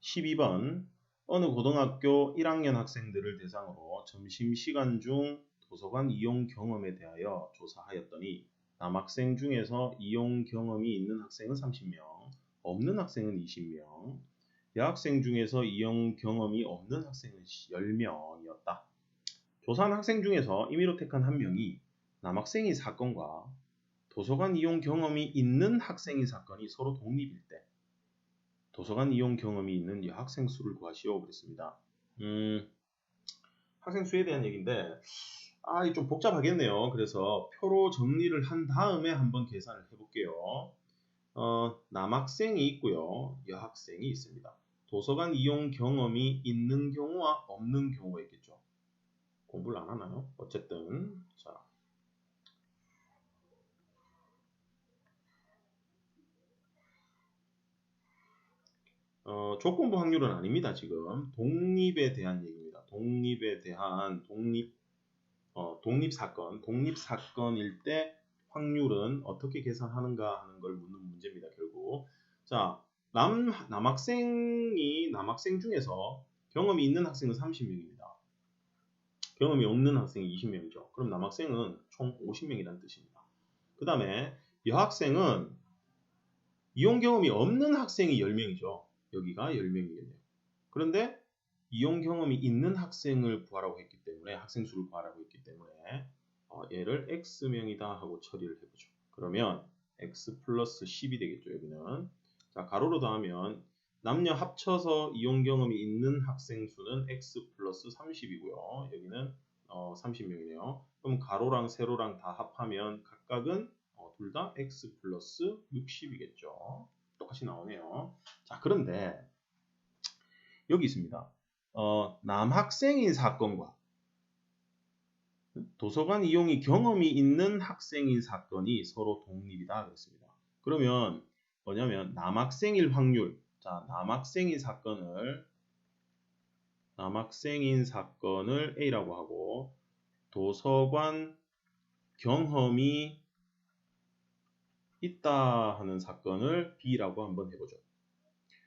12번 어느 고등학교 1학년 학생들을 대상으로 점심시간 중 도서관 이용 경험에 대하여 조사하였더니 남학생 중에서 이용 경험이 있는 학생은 30명, 없는 학생은 20명, 여학생 중에서 이용 경험이 없는 학생은 10명이었다. 조사한 학생 중에서 임의로 택한 한 명이 남학생의 사건과 도서관 이용 경험이 있는 학생의 사건이 서로 독립일 때 도서관 이용 경험이 있는 여학생 수를 구하시오 그랬습니다. 음, 학생 수에 대한 얘기인데 아, 이좀 복잡하겠네요. 그래서 표로 정리를 한 다음에 한번 계산을 해볼게요. 어, 남학생이 있고요. 여학생이 있습니다. 도서관 이용 경험이 있는 경우와 없는 경우가 있겠죠. 공부를 안 하나요? 어쨌든 자 어, 조건부 확률은 아닙니다. 지금 독립에 대한 얘기입니다. 독립에 대한 독립 어, 독립 사건, 독립 사건일 때 확률은 어떻게 계산하는가 하는 걸 묻는 문제입니다. 결국 자 남, 남학생이 남학생 중에서 경험이 있는 학생은 30명입니다. 경험이 없는 학생이 20명이죠. 그럼 남학생은 총 50명이라는 뜻입니다. 그 다음에 여학생은 이용 경험이 없는 학생이 10명이죠. 여기가 10명이겠네요. 그런데 이용 경험이 있는 학생을 구하라고 했기 때문에 학생 수를 구하라고 했기 때문에 어, 얘를 x명이다 하고 처리를 해보죠. 그러면 x 플러스 10이 되겠죠. 여기는 자 가로로 더하면 남녀 합쳐서 이용 경험이 있는 학생 수는 x 플러스 30이고요. 여기는 어, 30명이네요. 그럼 가로랑 세로랑 다 합하면 각각은 어, 둘다 x 플러스 60이겠죠. 똑같이 나오네요. 자, 그런데 여기 있습니다. 어, 남학생인 사건과 도서관 이용이 경험이 있는 학생인 사건이 서로 독립이다 그랬습니다. 그러면 뭐냐면 남학생일 확률 자 남학생인 사건을 남학생인 사건을 A라고 하고 도서관 경험이 있다 하는 사건을 B라고 한번 해보죠.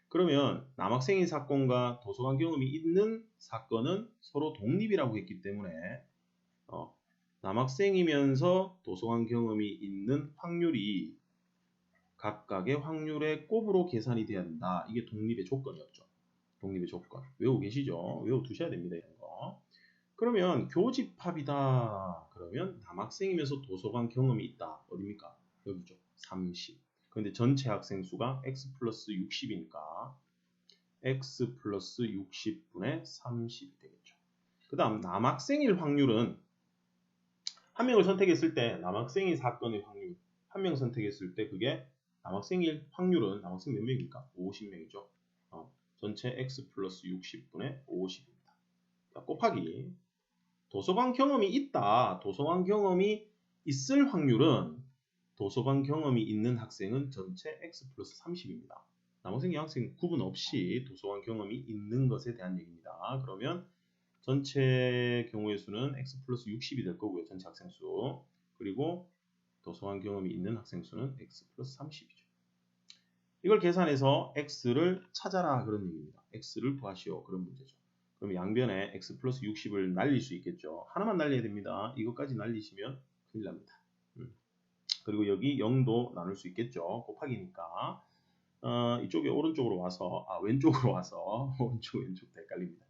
그러면 남학생인 사건과 도서관 경험이 있는 사건은 서로 독립이라고 했기 때문에 어, 남학생이면서 도서관 경험이 있는 확률이 각각의 확률의 곱으로 계산이 돼야 된다. 이게 독립의 조건이었죠. 독립의 조건. 외우고 계시죠? 외워 두셔야 됩니다. 이런 거. 그러면 교집합이다. 그러면 남학생이면서 도서관 경험이 있다. 어딥니까? 여기죠. 30. 그런데 전체 학생 수가 x 플러스 60이니까 x 플러스 60분의 30이 되겠죠. 그 다음 남학생일 확률은 한 명을 선택했을 때 남학생인 사건의 확률 한 명 선택했을 때 그게 남학생일 확률은 남학생 몇 명입니까? 50명이죠. 어, 전체 x 플러스 60분의 50입니다. 자, 곱하기 도서관 경험이 있다. 도서관 경험이 있을 확률은 도서관 경험이 있는 학생은 전체 x 플러스 30입니다. 남학생, 여학생 구분 없이 도서관 경험이 있는 것에 대한 얘기입니다. 그러면 전체 경우의 수는 x 플러스 60이 될 거고요. 전체 학생 수. 그리고 도서관 경험이 있는 학생 수는 x 플러스 30이죠. 이걸 계산해서 x를 찾아라 그런 얘기입니다. x를 구하시오 그런 문제죠. 그럼 양변에 x 플러스 60을 날릴 수 있겠죠. 하나만 날려야 됩니다. 이것까지 날리시면 큰일 납니다. 그리고 여기 0도 나눌 수 있겠죠. 곱하기니까. 어, 이쪽에 오른쪽으로 와서, 아, 왼쪽으로 와서, 오른쪽, 왼쪽 헷갈립니다.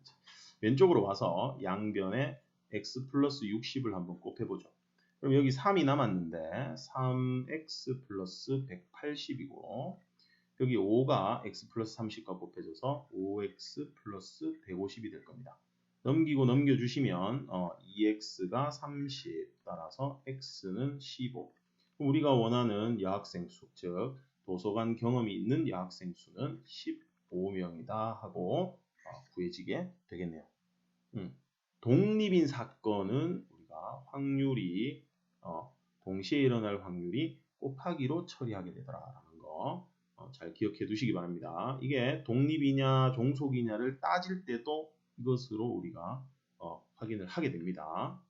왼쪽으로 와서 양변에 x 플러스 60을 한번 곱해보죠. 그럼 여기 3이 남았는데, 3x 플러스 180이고, 여기 5가 x 플러스 30과 곱해져서 5x 플러스 150이 될 겁니다. 넘기고 넘겨주시면 어, 2x가 30 따라서 x는 15 우리가 원하는 여학생 수, 즉 도서관 경험이 있는 여학생 수는 15명이다 하고 어, 구해지게 되겠네요. 음, 독립인 사건은 우리가 확률이 어, 동시에 일어날 확률이 곱하기로 처리하게 되더라라는 거. 어, 잘 기억해 두시기 바랍니다. 이게 독립이냐 종속이냐를 따질 때도 이것으로 우리가 어, 확인을 하게 됩니다.